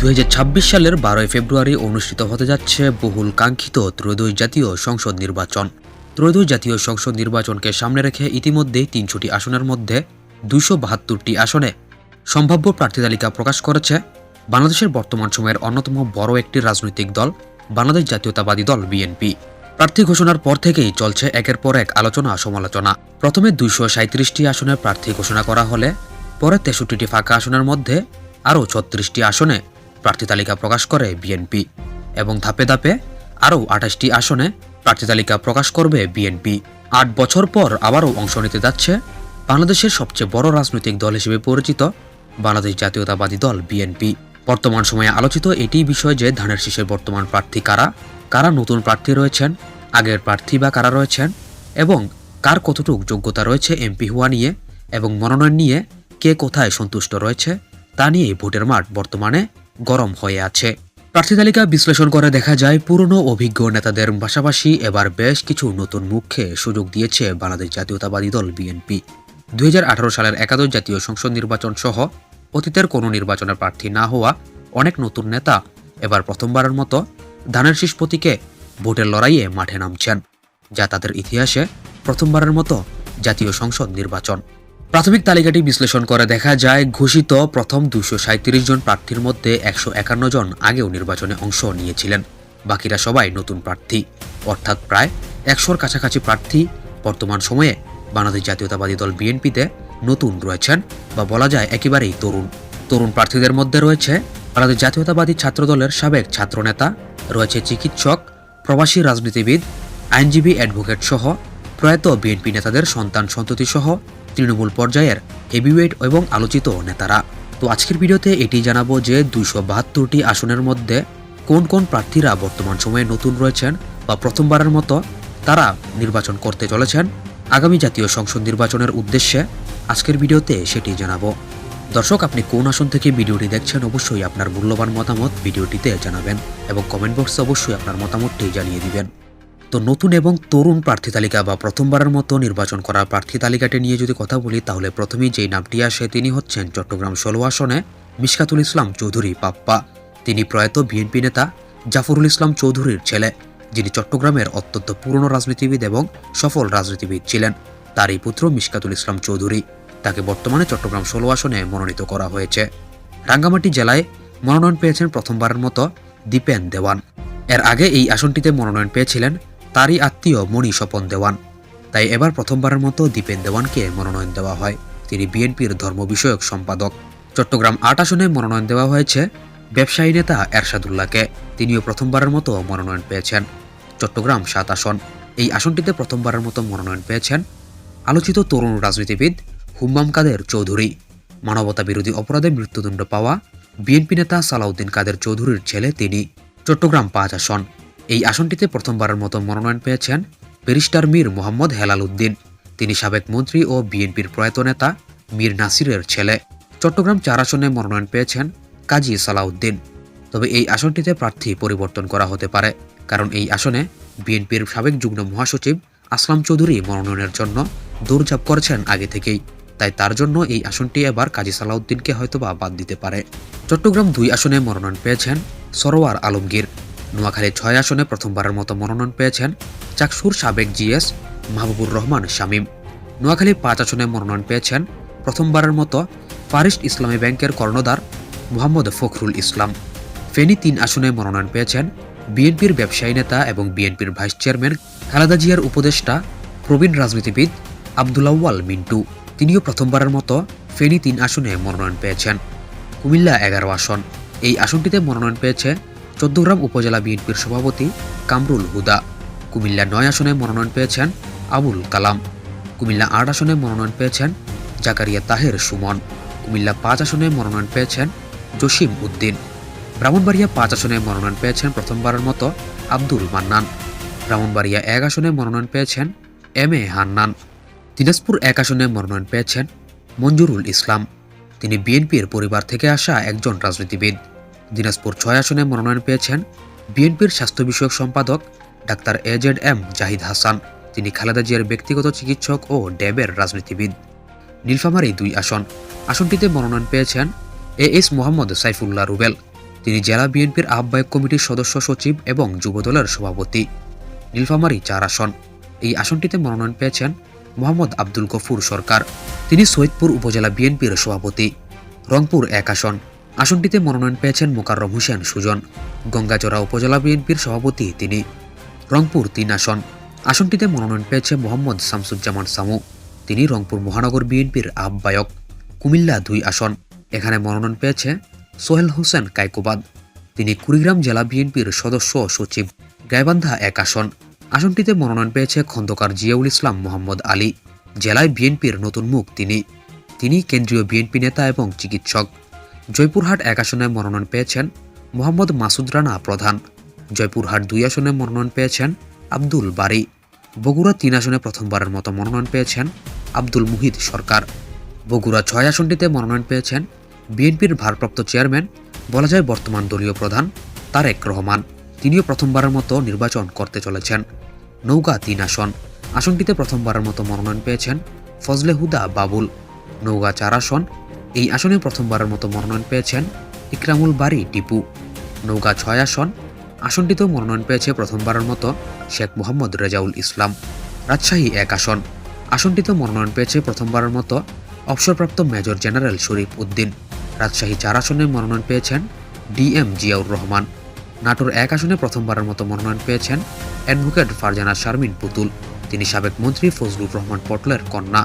দুই হাজার ছাব্বিশ সালের বারোই ফেব্রুয়ারি অনুষ্ঠিত হতে যাচ্ছে বহুল কাঙ্ক্ষিত ত্রয়োদশ জাতীয় সংসদ নির্বাচন। ত্রয়োদশ জাতীয় সংসদ নির্বাচনকে সামনে রেখে ইতিমধ্যেই তিনশোটি আসনের মধ্যে দুশো বাহাত্তরটি আসনে সম্ভাব্য প্রার্থী তালিকা প্রকাশ করেছে। বাংলাদেশের বর্তমান সময়ের অন্যতম বড় একটি রাজনৈতিক দল বাংলাদেশ জাতীয়তাবাদী দল বিএনপি। প্রার্থী ঘোষণার পর থেকেই চলছে একের পর এক আলোচনা সমালোচনা। প্রথমে দুইশো সাঁত্রিশটি আসনের প্রার্থী ঘোষণা করা হলে পরে তেষট্টিটি ফাঁকা আসনের মধ্যে আরও ছত্রিশটি আসনে প্রার্থী তালিকা প্রকাশ করে বিএনপি এবং ধাপে ধাপে আরও আঠাশটি আসনে প্রার্থী তালিকা প্রকাশ করবে বিএনপি। আট বছর পর আবারও অংশ নিতে যাচ্ছে বাংলাদেশের সবচেয়ে বড় রাজনৈতিক দল হিসেবে পরিচিত বাংলাদেশ জাতীয়তাবাদী দল বিএনপি। বর্তমান সময়ে আলোচিত এটি বিষয় যে ধানের শীষের বর্তমান প্রার্থী কারা কারা নতুন প্রার্থী রয়েছেন, আগের প্রার্থী বা কারা রয়েছেন, এবং কার কতটুকু যোগ্যতা রয়েছে এমপি হওয়া নিয়ে এবং মনোনয়ন নিয়ে কে কোথায় সন্তুষ্ট রয়েছে তা নিয়ে ভোটের মাঠ বর্তমানে গরম হয়ে আছে। প্রার্থী তালিকা বিশ্লেষণ করে দেখা যায়, পুরনো অভিজ্ঞ নেতাদের পাশাপাশি এবার বেশ কিছু নতুন মুখে সুযোগ দিয়েছে বাংলাদেশ জাতীয়তাবাদী দল বিএনপি। দুই হাজার আঠারো সালের একাদশ জাতীয় সংসদ নির্বাচন সহ অতীতের কোনো নির্বাচনের প্রার্থী না হওয়া অনেক নতুন নেতা এবার প্রথমবারের মতো ধানের শীষ প্রতীকে ভোটের লড়াইয়ে মাঠে নামছেন, যা তাদের ইতিহাসে প্রথমবারের মতো জাতীয় সংসদ নির্বাচন। প্রাথমিক তালিকাটি বিশ্লেষণ করে দেখা যায়, ঘোষিত প্রথম দুশো সাঁত্রিশ জন প্রার্থীর মধ্যে একশো একান্ন জন আগেও নির্বাচনে অংশ নিয়েছিলেন। বাকিরা সবাই নতুন প্রার্থী। অর্থাৎ প্রায় একশোর কাছাকাছি প্রার্থী। বর্তমান সময়ে বাংলাদেশ জাতীয়তাবাদী দল বিএনপিতে নতুন রয়েছেন বা বলা যায় একেবারেই তরুণ। তরুণ প্রার্থীদের মধ্যে রয়েছে বাংলাদেশ জাতীয়তাবাদী ছাত্রদলের সাবেক ছাত্রনেতা, রয়েছে চিকিৎসক, প্রবাসী রাজনীতিবিদ, আইনজীবী অ্যাডভোকেট সহ প্রয়াত বিএনপি নেতাদের সন্তান সন্ততি সহ তৃণমূল পর্যায়ের হেভিওয়েট এবং আলোচিত নেতারা। তো আজকের ভিডিওতে এটি জানাব যে দুইশো বাহাত্তরটি আসনের মধ্যে কোন কোন প্রার্থীরা বর্তমান সময়ে নতুন রয়েছেন বা প্রথমবারের মতো তারা নির্বাচন করতে চলেছেন। আগামী জাতীয় সংসদ নির্বাচনের উদ্দেশ্যে আজকের ভিডিওতে সেটি জানাব। দর্শক, আপনি কোন আসন থেকে ভিডিওটি দেখছেন অবশ্যই আপনার মূল্যবান মতামত ভিডিওটিতে জানাবেন এবং কমেন্ট বক্সে অবশ্যই আপনার মতামতটি জানিয়ে দিবেন। তো নতুন এবং তরুণ প্রার্থী তালিকা বা প্রথমবারের মতো নির্বাচন করা প্রার্থী তালিকাটি নিয়ে যদি কথা বলি, তাহলে প্রথমেই যেই নামটি আসে তিনি হচ্ছেন চট্টগ্রাম ষোলো আসনে মিশকাতুল ইসলাম চৌধুরী পাপ্পা। তিনি প্রয়াত বিএনপি নেতা জাফরুল ইসলাম চৌধুরীর ছেলে, যিনি চট্টগ্রামের অত্যন্ত পুরনো রাজনীতিবিদ এবং সফল রাজনীতিবিদ ছিলেন। তারই পুত্র মিশকাতুল ইসলাম চৌধুরী। তাকে বর্তমানে চট্টগ্রাম ষোলো আসনে মনোনীত করা হয়েছে। রাঙ্গামাটি জেলায় মনোনয়ন পেয়েছেন প্রথমবারের মতো দীপেন দেওয়ান। এর আগে এই আসনটিতে মনোনয়ন পেয়েছিলেন তারই আত্মীয় মণি স্বপন দেওয়ান। তাই এবার প্রথমবারের মতো দীপেন দেওয়ানকে মনোনয়ন দেওয়া হয়। তিনি বিএনপির ধর্ম বিষয়ক সম্পাদক। চট্টগ্রাম আট আসনে মনোনয়ন দেওয়া হয়েছে ব্যবসায়ী নেতা এরশাদুল্লাহকে। তিনিও প্রথমবারের মতো মনোনয়ন পেয়েছেন। চট্টগ্রাম সাত আসন। এই আসনটিতে প্রথমবারের মতো মনোনয়ন পেয়েছেন আলোচিত তরুণ রাজনীতিবিদ হুম্মাম কাদের চৌধুরী। মানবতা বিরোধী অপরাধে মৃত্যুদণ্ড পাওয়া বিএনপি নেতা সালাউদ্দিন কাদের চৌধুরীর ছেলে তিনি। চট্টগ্রাম পাঁচ আসন। এই আসনটিতে প্রথমবারের মতো মনোনয়ন পেয়েছেন ব্যারিস্টার মীর মোহাম্মদ হেলাল উদ্দিন। তিনি সাবেক মন্ত্রী ও বিএনপির প্রয়াত নেতা মীর নাসিরের ছেলে। চট্টগ্রাম চার আসনে মনোনয়ন পেয়েছেন কাজী সালাউদ্দিন। তবে এই আসনটিতে প্রার্থী পরিবর্তন করা হতে পারে, কারণ এই আসনে বিএনপির সাবেক যুগ্ম মহাসচিব আসলাম চৌধুরী মনোনয়নের জন্য দৌড়ঝাঁপ করেছেন আগে থেকেই। তাই তার জন্য এই আসনটি এবার কাজী সালাউদ্দিনকে হয়তোবা বাদ দিতে পারে। চট্টগ্রাম দুই আসনে মনোনয়ন পেয়েছেন সরোয়ার আলমগীর। নোয়াখালী ছয় আসনে প্রথমবারের মতো মনোনয়ন পেয়েছেন চাকসুর সাবেক জিএস মাহবুবুর রহমান শামীম। নোয়াখালী পাঁচ আসনে মনোনয়ন পেয়েছেন প্রথমবারের মতো ফারিস্ট ইসলামী ব্যাংকের কর্ণধার মোহাম্মদ ফখরুল ইসলাম। ফেনী তিন আসনে মনোনয়ন পেয়েছেন বিএনপির ব্যবসায়ী নেতা এবং বিএনপির ভাইস চেয়ারম্যান খালেদা জিয়ার উপদেষ্টা, প্রবীণ রাজনীতিবিদ আবদুল্লাওয়াল মিন্টু। তিনিও প্রথমবারের মতো ফেনী তিন আসনে মনোনয়ন পেয়েছেন। কুমিল্লা এগারো আসন। এই আসনটিতে মনোনয়ন পেয়েছে চৌদ্দগ্রাম উপজেলা বিএনপির সভাপতি কামরুল হুদা। কুমিল্লা নয় আসনে মনোনয়ন পেয়েছেন আবুল কালাম। কুমিল্লা আট আসনে মনোনয়ন পেয়েছেন জাকারিয়া তাহের সুমন। কুমিল্লা পাঁচ আসনে মনোনয়ন পেয়েছেন জসিম উদ্দিন। ব্রাহ্মণবাড়িয়া পাঁচ আসনে মনোনয়ন পেয়েছেন প্রথমবারের মতো আব্দুল মান্নান। ব্রাহ্মণবাড়িয়া এক আসনে মনোনয়ন পেয়েছেন এম এ হান্নান। দিনাজপুর এক আসনে মনোনয়ন পেয়েছেন মঞ্জুরুল ইসলাম। তিনি বিএনপির পরিবার থেকে আসা একজন রাজনীতিবিদ। দিনাজপুর ছয় আসনে মনোনয়ন পেয়েছেন বিএনপির স্বাস্থ্য বিষয়ক সম্পাদক doctor A Z M Zahid Hasan. তিনি খালেদা জিয়ার ব্যক্তিগত চিকিৎসক ও ড্যাবের রাজনীতিবিদ। নীলফামারী দুই আসন। আসনটিতে মনোনয়ন পেয়েছেন এ এস মোহাম্মদ সাইফুল্লাহ রুবেল। তিনি জেলা বিএনপির আহ্বায়ক কমিটির সদস্য সচিব এবং যুবদলের সভাপতি। নীলফামারী চার আসন। এই আসনটিতে মনোনয়ন পেয়েছেন মোহাম্মদ আব্দুল গফুর সরকার। তিনি সৈয়দপুর উপজেলা বিএনপির সভাপতি। রংপুর এক আসন। আসনটিতে মনোনয়ন পেয়েছেন মোকাররম হোসেন সুজন গঙ্গাচড়া উপজেলা বিএনপির সভাপতি তিনি, রংপুর তিন আসন। আসনটিতে মনোনয়ন পেয়েছে মোহাম্মদ শামসুজ্জামান সামু, তিনি রংপুর মহানগর বিএনপির আহ্বায়ক। কুমিল্লা দুই আসন। এখানে মনোনয়ন পেয়েছে সোহেল হোসেন কাইকুবাদ, তিনি কুড়িগ্রাম জেলা বিএনপির সদস্য সচিব। গাইবান্ধা এক আসন। আসনটিতে মনোনয়ন পেয়েছে খন্দকার জিয়াউল ইসলাম মোহাম্মদ আলী, জেলায় বিএনপির নতুন মুখ তিনি। তিনি কেন্দ্রীয় বিএনপি নেতা এবং চিকিৎসক। জয়পুরহাট এক আসনে মনোনয়ন পেয়েছেন মোহাম্মদ মাসুদ রানা প্রধান। জয়পুরহাট দুই আসনে মনোনয়ন পেয়েছেন আব্দুল বারি। বগুড়া তিন আসনে প্রথমবারের মতো মনোনয়ন পেয়েছেন আব্দুল মুহিদ সরকার। বগুড়া ছয় আসনটিতে মনোনয়ন পেয়েছেন বিএনপির ভারপ্রাপ্ত চেয়ারম্যান বলা যায় বর্তমান দলীয় প্রধান তারেক রহমান। তিনিও প্রথমবারের মতো নির্বাচন করতে চলেছেন। নৌকা তিন আসন আসনটিতে প্রথমবারের মতো মনোনয়ন পেয়েছেন ফজলে হুদা বাবুল। নৌকা চার আসন এই আসনে প্রথমবারের মতো মনোনয়ন পেয়েছেন ইকরামুল বাড়ি টিপু। নৌকা ছয় আসন, আসনটিতেও মনোনয়ন পেয়েছে প্রথমবারের মতো শেখ মোহাম্মদ রেজাউল ইসলাম। রাজশাহী এক আসন আসনটিতে মনোনয়ন পেয়েছে প্রথমবারের মতো অবসরপ্রাপ্ত মেজর জেনারেল শরীফ উদ্দিন। রাজশাহী চার আসনে মনোনয়ন পেয়েছেন ডিএম জিয়াউর রহমান। নাটোর এক আসনে প্রথমবারের মতো মনোনয়ন পেয়েছেন অ্যাডভোকেট ফারজানা শারমিন পুতুল। তিনি সাবেক মন্ত্রী ফজলুর রহমান পটলের কন্যা।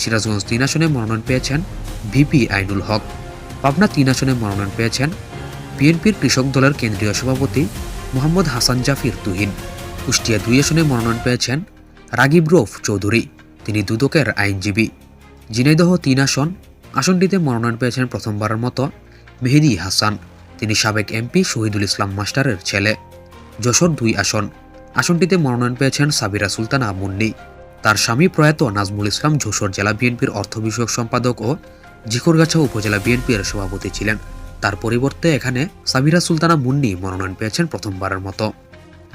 সিরাজগঞ্জ তিন আসনে মনোনয়ন পেয়েছেন ভিপি আইনুল হক, পাবনা তিন আসনে মনোনয়ন পেয়েছেন বিএনপির কৃষক দলের কেন্দ্রীয় সভাপতি মোহাম্মদ হাসান জাফির তুহিন। কুষ্টিয়া দুই আসনে মনোনয়ন পেয়েছেন রাগিব রৌফ চৌধুরী, তিনি দুদকের আইনজীবী। ঝিনাইদহ তিন আসন, আসনটিতে মনোনয়ন পেয়েছেন প্রথমবারের মতো মেহেদি হাসান, তিনি সাবেক এমপি শহীদুল ইসলাম মাস্টারের ছেলে। যশোর দুই আসন, আসনটিতে মনোনয়ন পেয়েছেন সাবিরা সুলতানা মুন্নি। তার স্বামী প্রয়াত নাজমুল ইসলাম যশোর জেলা বিএনপির অর্থ বিষয়ক সম্পাদক ও জিকরগাছা উপজেলা বিএনপির সভাপতি ছিলেন। তার পরিবর্তে এখানে সাবিরা সুলতানা মুন্নি মনোনয়ন পেয়েছেন প্রথমবারের মতো।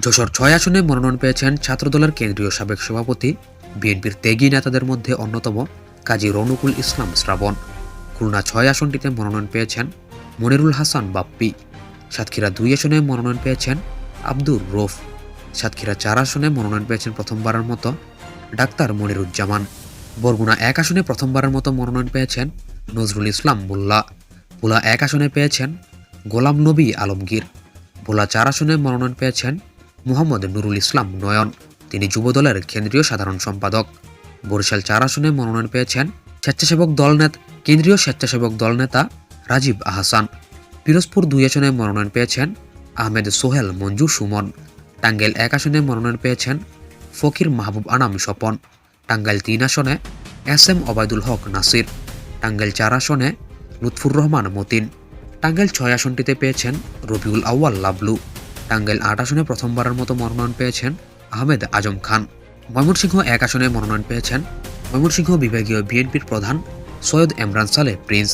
যশোর ছয় আসনে মনোনয়ন পেয়েছেন ছাত্রদলের কেন্দ্রীয় সাবেক সভাপতি, বিএনপির ত্যাগী নেতাদের মধ্যে অন্যতম কাজী রনুকুল ইসলাম শ্রাবণ। খুলনা ছয় আসনটিতে মনোনয়ন পেয়েছেন মনিরুল হাসান বাপ্পি। সাতক্ষীরা দুই আসনে মনোনয়ন পেয়েছেন আব্দুর রফ। সাতক্ষীরা চার আসনে মনোনয়ন পেয়েছেন প্রথমবারের মতো ডাক্তার মনিরুজ্জামান। বরগুনা এক আসনে প্রথমবারের মতো মনোনয়ন পেয়েছেন নজরুল ইসলাম মোল্লা। ভোলা এক আসনে পেয়েছেন গোলাম নবী আলমগীর। ভোলা চার আসনে মনোনয়ন পেয়েছেন মোহাম্মদ নুরুল ইসলাম নয়ন। তিনি যুবদলের কেন্দ্রীয় সাধারণ সম্পাদক। বরিশাল চার আসনে মনোনয়ন পেয়েছেন স্বেচ্ছাসেবক দলনেতা কেন্দ্রীয় স্বেচ্ছাসেবক দলনেতা রাজীব আহসান। পিরোজপুর দুই আসনে মনোনয়ন পেয়েছেন আহমেদ সোহেল মঞ্জু সুমন। টাঙ্গাইল এক আসনে মনোনয়ন পেয়েছেন ফকির মাহবুব আনাম স্বপন। টাঙ্গাইল তিন আসনে এস এম ওবায়দুল হক নাসির। টাঙ্গাইল চার আসনে লুৎফুর রহমান, মতিন। টাঙ্গাইল ছয় আসনটিতে পেয়েছেন রবিউল আউয়াল, লাবলু। টাঙ্গাইল আট আসনে প্রথমবারের মতো মনোনয়ন পেয়েছেন আহমেদ আজম খান। ময়মনসিংহ এক আসনে মনোনয়ন পেয়েছেন ময়মনসিংহ বিভাগীয় বিএনপির প্রধান সৈয়দ এমরান সালে প্রিন্স।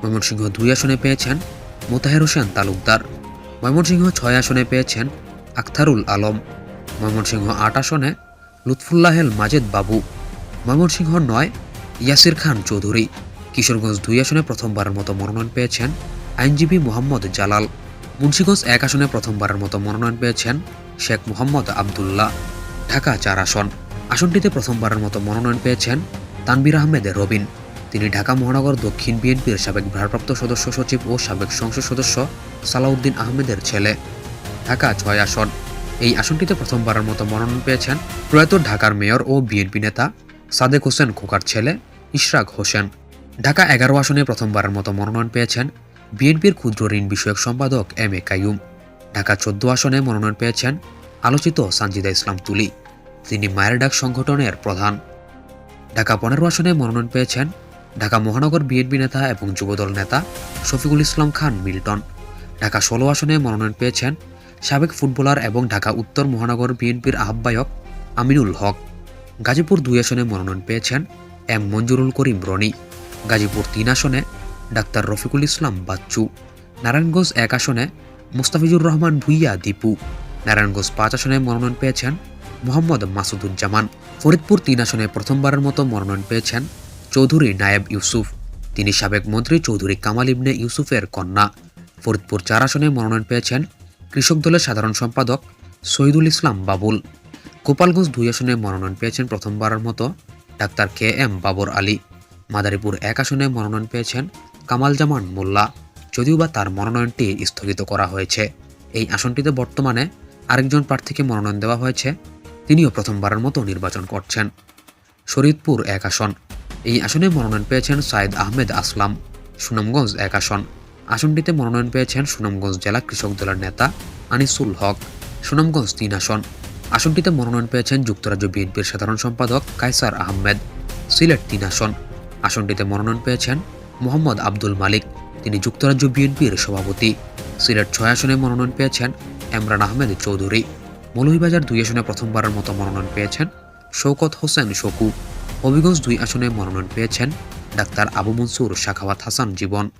ময়মনসিংহ দুই আসনে পেয়েছেন মোতাহের হোসেন তালুকদার। ময়মনসিংহ ছয় আসনে পেয়েছেন আখতারুল আলম। ময়মনসিংহ আট আসনে লুৎফুল্লাহেল মাজেদ বাবু। ময়মনসিংহ নয়, ইয়াসির খান চৌধুরী। কিশোরগঞ্জ দুই আসনে প্রথমবারের মতো মনোনয়ন পেয়েছেন আইনজীবী মোহাম্মদ জালাল। মুন্সীগঞ্জ এক আসনে প্রথমবারের মতো মনোনয়ন পেয়েছেন শেখ মোহাম্মদ আবদুল্লাহ। ঢাকা চার আসন। আসনটিতে প্রথমবারের মতো মনোনয়ন পেয়েছেন তানবির আহমেদ রবিন। তিনি ঢাকা মহানগর দক্ষিণ বিএনপির সাবেক ভারপ্রাপ্ত সদস্য সচিব ও সাবেক সংসদ সদস্য সালাউদ্দিন আহমেদের ছেলে। ঢাকা ছয় আসন। এই আসনটিতে প্রথমবারের মতো মনোনয়ন পেয়েছেন প্রয়াত ঢাকার মেয়র ও বিএনপি নেতা সাদেক হোসেন খোকার ছেলে ইশরাক হোসেন। ঢাকা এগারো আসনে প্রথমবারের মতো মনোনয়ন পেয়েছেন বিএনপির ক্ষুদ্র ঋণ বিষয়ক সম্পাদক এম এ কাইয়ুম। ঢাকা চোদ্দ আসনে মনোনয়ন পেয়েছেন আলোচিত সানজিদা ইসলাম তুলি তিনি মায়ের ডাক সংগঠনের প্রধান। ঢাকা পনেরো আসনে মনোনয়ন পেয়েছেন ঢাকা মহানগর বিএনপি নেতা এবং যুবদল নেতা শফিকুল ইসলাম খান মিল্টন। ঢাকা ষোলো আসনে মনোনয়ন পেয়েছেন সাবেক ফুটবলার এবং ঢাকা উত্তর মহানগর বিএনপির আহ্বায়ক আমিনুল হক। গাজীপুর দুই আসনে মনোনয়ন পেয়েছেন এম মঞ্জুরুল করিম রনি। গাজীপুর তিন আসনে ডাক্তার রফিকুল ইসলাম বাচ্চু, নারায়ণগঞ্জ এক আসনে মুস্তাফিজুর রহমান ভুইয়া দীপু, নারায়ণগঞ্জ পাঁচ আসনে মনোনয়ন পেয়েছেন মোহাম্মদ মাসুদুজ্জামান। ফরিদপুর তিন আসনে প্রথমবারের মতো মনোনয়ন পেয়েছেন চৌধুরী নায়েব ইউসুফ, তিনি সাবেক মন্ত্রী চৌধুরী কামাল ইবনে ইউসুফের কন্যা। ফরিদপুর চার আসনে মনোনয়ন পেয়েছেন কৃষক দলের সাধারণ সম্পাদক শহীদুল ইসলাম বাবুল। গোপালগঞ্জ দুই আসনে মনোনয়ন পেয়েছেন প্রথমবারের মতো doctor K M Babar Ali. Madaripur এক আসনে মনোনয়ন পেয়েছেন কামাল জামান মোল্লা। যদিও বা তার মনোনয়নটি স্থগিত করা হয়েছে। এই আসনটিতে বর্তমানে আরেকজন প্রার্থীকে মনোনয়ন দেওয়া হয়েছে। তিনিও প্রথমবারের মতো নির্বাচন করছেন। শরীদপুর এক আসন। এই আসনে মনোনয়ন পেয়েছেন সাইদ আহমেদ আসলাম। সুনামগঞ্জ এক আসন। আসনটিতে মনোনয়ন পেয়েছেন সুনামগঞ্জ জেলা কৃষক দলের নেতা আনিসুল হক। সুনামগঞ্জ তিন আসন। আসনটিতে মনোনয়ন পেয়েছেন যুক্তরাজ্য বিএনপির সাধারণ সম্পাদক কাইসার আহমেদ। সিলেট তিন আসন। আসনটিতে মনোনয়ন পেয়েছেন মোহাম্মদ আব্দুল মালিক। তিনি যুক্তরাজ্য বিএনপির সভাপতি। সিলেট ছয় আসনে মনোনয়ন পেয়েছেন এমরান আহমেদ চৌধুরী। মৌলভীবাজার দুই আসনে প্রথমবারের মতো মনোনয়ন পেয়েছেন শৌকত হোসেন শকু। হবিগঞ্জ দুই আসনে মনোনয়ন পেয়েছেন ডাক্তার আবু মনসুর, শাখাওয়াত হাসান জীবন।